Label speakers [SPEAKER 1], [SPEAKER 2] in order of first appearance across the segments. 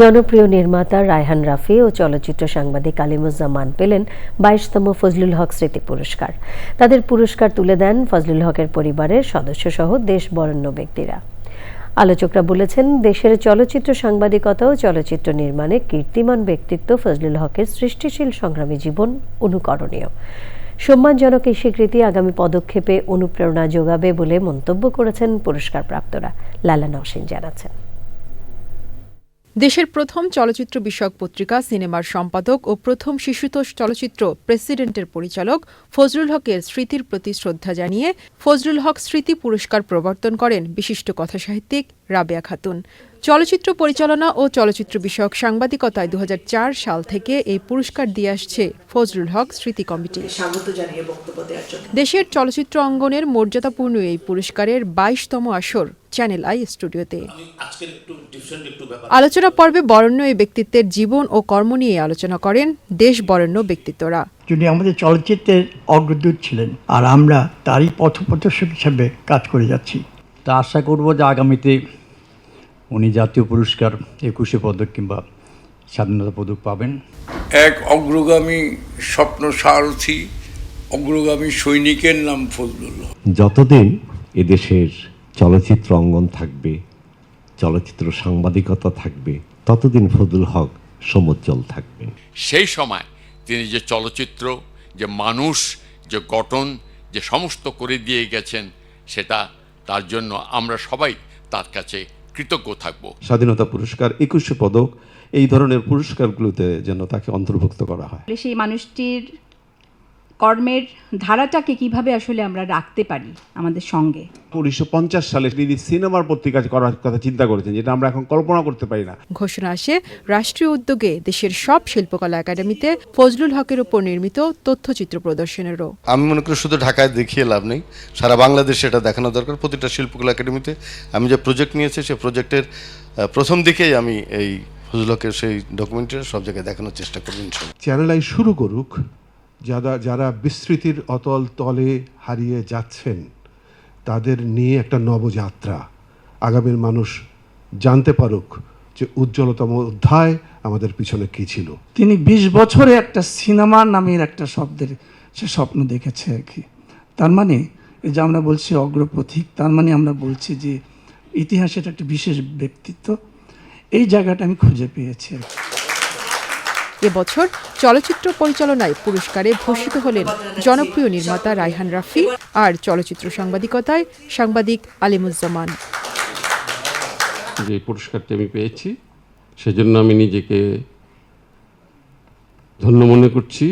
[SPEAKER 1] জনপ্রিয় নির্মাতা রায়হান রাফি ও চলচ্চিত্র সাংবাদিক আলিমুজ্জামান পেলেন বাইশতম ফজলুল হক স্মৃতি পুরস্কার। তাদের পুরস্কার তুলে দেন ফজলুল হকের পরিবারের সদস্যসহ দেশ বরেণ্য ব্যক্তিরা। আলোচকরা বলেছেন, দেশের চলচ্চিত্র সাংবাদিকতা ও চলচ্চিত্র নির্মাণে কীর্তিমান ব্যক্তিত্ব ফজলুল হকের সৃষ্টিশীল সংগ্রামী জীবন অনুকরণীয়। সম্মানজনক এই স্বীকৃতি আগামী পদক্ষেপে অনুপ্রেরণা যোগাবে বলে মন্তব্য করেছেন পুরস্কার প্রাপ্তরা লালা নওশিন জানাচ্ছেন।
[SPEAKER 2] দেশের প্রথম চলচ্চিত্র বিষয়ক পত্রিকা সিনেমার সম্পাদক ও প্রথম শিশুতোষ চলচ্চিত্র প্রেসিডেন্টের পরিচালক ফজলুল হকের স্মৃতির প্রতি শ্রদ্ধা জানিয়ে ফজলুল হক স্মৃতি পুরস্কার প্রবর্তন করেন বিশিষ্ট কথাসাহিত্যিক রাবেয়া খাতুন। চলচ্চিত্র পরিচালনা ও চলচ্চিত্র বিষয়ক সাংবাদিকতায় দু হাজার চার সাল থেকে এই পুরস্কার দিয়ে আসছে ফজলুল হক স্মৃতি কমিটি। দেশের চলচ্চিত্র অঙ্গনের মর্যাদাপূর্ণ এই পুরস্কারের বাইশতম আসর চ্যানেল আই স্টুডিওতে
[SPEAKER 3] আজকের একটু ডিফারেন্ট একটু ব্যাপার।
[SPEAKER 2] আলোচনা পর্বে বরেণ্য এই ব্যক্তিত্বের জীবন ও কর্ম নিয়ে আলোচনা করেন দেশ বরেণ্য ব্যক্তিত্বরা।
[SPEAKER 4] যিনি আমাদের চলচ্চিত্রের অগ্রদূত ছিলেন আর আমরা তারই পথপ্রদর্শক হিসেবে কাজ করে যাচ্ছি।
[SPEAKER 5] তা আশা করব যে আগামীতে উনি জাতীয় পুরস্কার একুশে পদক কিংবা স্বাধীনতা পদক পাবেন।
[SPEAKER 6] এক অগ্রগামী স্বপ্ন সারথী অগ্রগামী সৈনিকের নাম ফজলুল হক।
[SPEAKER 7] যতদিন এদেশের চলচ্চিত্র অঙ্গন থাকবে চলচ্চিত্র সাংবাদিকতা থাকবে ততদিন ফজলুল হক সমুজ্জ্বল থাকবে।
[SPEAKER 8] সেই সময় তিনি যে চলচ্চিত্র যে মানুষ যে গঠন যে সমস্ত করে দিয়ে গেছেন সেটা তার জন্য আমরা সবাই তার কাছে কৃতজ্ঞ থাকব।
[SPEAKER 9] স্বাধীনতা পুরস্কার একুশে পদক এই ধরনের পুরস্কারগুলোতে যেন তাকে অন্তর্ভুক্ত করা হয়।
[SPEAKER 10] সেই মানুষটির কর্মের ধারাটাকে কীভাবে আসলে আমরা রাখতে পারি আমাদের সঙ্গে?
[SPEAKER 3] উনিশশো পঞ্চাশ সালে তিনি সিনেমার পত্রিকা করার কথা চিন্তা করেছেন যেটা আমরা এখন কল্পনা করতে পারি না।
[SPEAKER 2] ঘোষণা আসে রাষ্ট্রীয় উদ্যোগে দেশের সব শিল্পকলা একাডেমিতে ফজলুল হকের উপর নির্মিত তথ্যচিত্র প্রদর্শনেরও।
[SPEAKER 11] আমি মনে করি শুধু ঢাকায় দেখিয়ে লাভ নেই সারা বাংলাদেশে এটা দেখানো দরকার। প্রতিটা শিল্পকলা একাডেমিতে আমি যে প্রজেক্ট নিয়েছি সেই প্রজেক্টের প্রথম দিকেই আমি এই ফজল হকের সেই ডকুমেন্টারি সব জায়গায় দেখানোর চেষ্টা করব ইনশাল্লাহ।
[SPEAKER 3] চ্যানেল আই শুরু করুক। যারা যারা বিস্মৃতির অতল তলে হারিয়ে যাচ্ছেন, তাদের নিয়ে একটা নবযাত্রা। আগামীর মানুষ জানতে পারুক যে উজ্জ্বলতম অধ্যায় আমাদের পিছনে কি ছিল।
[SPEAKER 4] তিনি বিশ বছরে একটা সিনেমা নামের একটা শব্দের, সে স্বপ্ন দেখেছে আর কি। তার মানে যে আমরা বলছি অগ্রপথিক, তার মানে আমরা বলছি যে ইতিহাসের একটা বিশেষ ব্যক্তিত্ব। এই জায়গাটা আমি খুঁজে পেয়েছি আর কি।
[SPEAKER 2] এবছর চলচ্চিত্র পরিচালনায় পুরস্কারে ভূষিত হলেন জনপ্রিয় নির্মাতা রায়হান রাফি আর চলচ্চিত্র সাংবাদিকতায় সাংবাদিক আলিমুজ্জামান।
[SPEAKER 9] যে পুরস্কারটি আমি পেয়েছি সেজন্য আমি নিজেকে ধন্য মনে করছি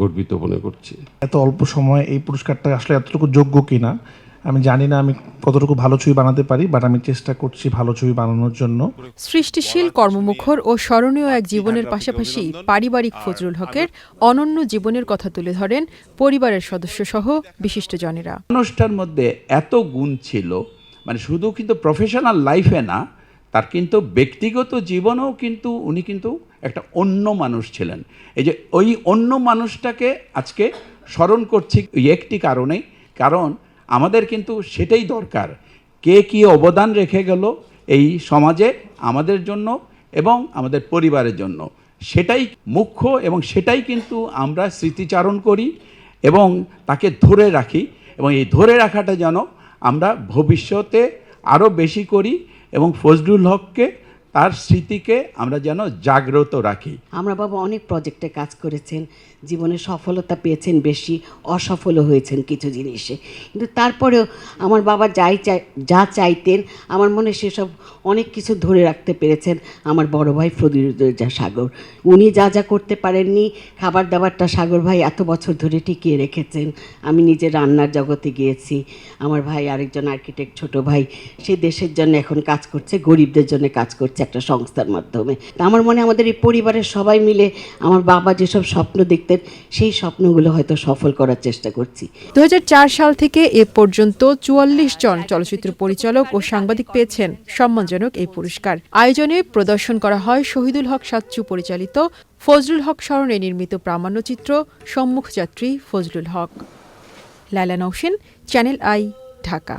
[SPEAKER 9] গর্বিত মনে করছি।
[SPEAKER 4] এত অল্প সময়ে এই পুরস্কারটা আসলে এতটুকু যোগ্য কিনা আমি জানি না আমি কতটুকু ভালো ছবি বানাতে পারি বাট আমি চেষ্টা করছি ভালো ছবি বানানোর জন্য।
[SPEAKER 2] সৃষ্টিশীল কর্মমুখর ও স্মরণীয় এক জীবনের পাশাপাশি পারিবারিক ফজলুল হকের অনন্য জীবনের কথা তুলে ধরেন পরিবারের সদস্য সদস্যসহ বিশিষ্টজনেরা।
[SPEAKER 5] মানুষটার মধ্যে এত গুণ ছিল মানে শুধু কিন্তু প্রফেশনাল লাইফে না তার কিন্তু ব্যক্তিগত জীবনেও কিন্তু উনি কিন্তু একটা অন্য মানুষ ছিলেন। এই যে ওই অন্য মানুষটাকে আজকে স্মরণ করছি একটি কারণে কারণ আমাদের কিন্তু সেটাই দরকার। কে কী অবদান রেখে গেল এই সমাজে আমাদের জন্য এবং আমাদের পরিবারের জন্য। সেটাই মুখ্য এবং সেটাই কিন্তু আমরা স্মৃতিচারণ করি এবং তাকে ধরে রাখি এবং এই ধরে রাখাটা যেন আমরা ভবিষ্যতে আরও বেশি করি এবং ফজলুল হককে তার স্মৃতিকে আমরা যেন জাগ্রত রাখি।
[SPEAKER 12] আমরা বাবা অনেক প্রজেক্টে কাজ করেছেন, জীবনে সফলতা পেয়েছেন বেশি, অসফলও হয়েছেন কিছু জিনিসে। কিন্তু তারপরেও আমার বাবা যাই চাই, যা চাইতেন, আমার মনে সেসব অনেক কিছু ধরে রাখতে পেরেছেন আমার বড় ভাই ফদিরুদ্দোজা সাগর। উনি যা যা করতে পারেননি, খাবার দাবারটা সাগর ভাই এত বছর ধরে টিকিয়ে রেখেছেন। আমি নিজে রান্নার জগতে গিয়েছি, আমার ভাই আরেকজন আর্কিটেক্ট ছোট ভাই, সে দেশের জন্য এখন কাজ করছে, গরিবদের জন্য কাজ করছে। একটা সংস্থার মাধ্যমে। তা আমার মনে আমাদের এই পরিবারের সবাই মিলে আমার বাবা যেসব স্বপ্ন দেখতেন, সেই স্বপ্নগুলো হয়তো সফল করার চেষ্টা করছি।
[SPEAKER 2] দু সাল থেকে এ পর্যন্ত চুয়াল্লিশ জন চলচ্চিত্র পরিচালক ও সাংবাদিক পেয়েছেন সম্মানজনক এই পুরস্কার। আয়োজনে প্রদর্শন করা হয় শহীদুল হক সাচ্চু পরিচালিত ফজলুল হক স্মরণে নির্মিত প্রামাণ্যচিত্র সম্মুখযাত্রী ফজলুল হক। লালা নৌসেন, চ্যানেল আই, ঢাকা।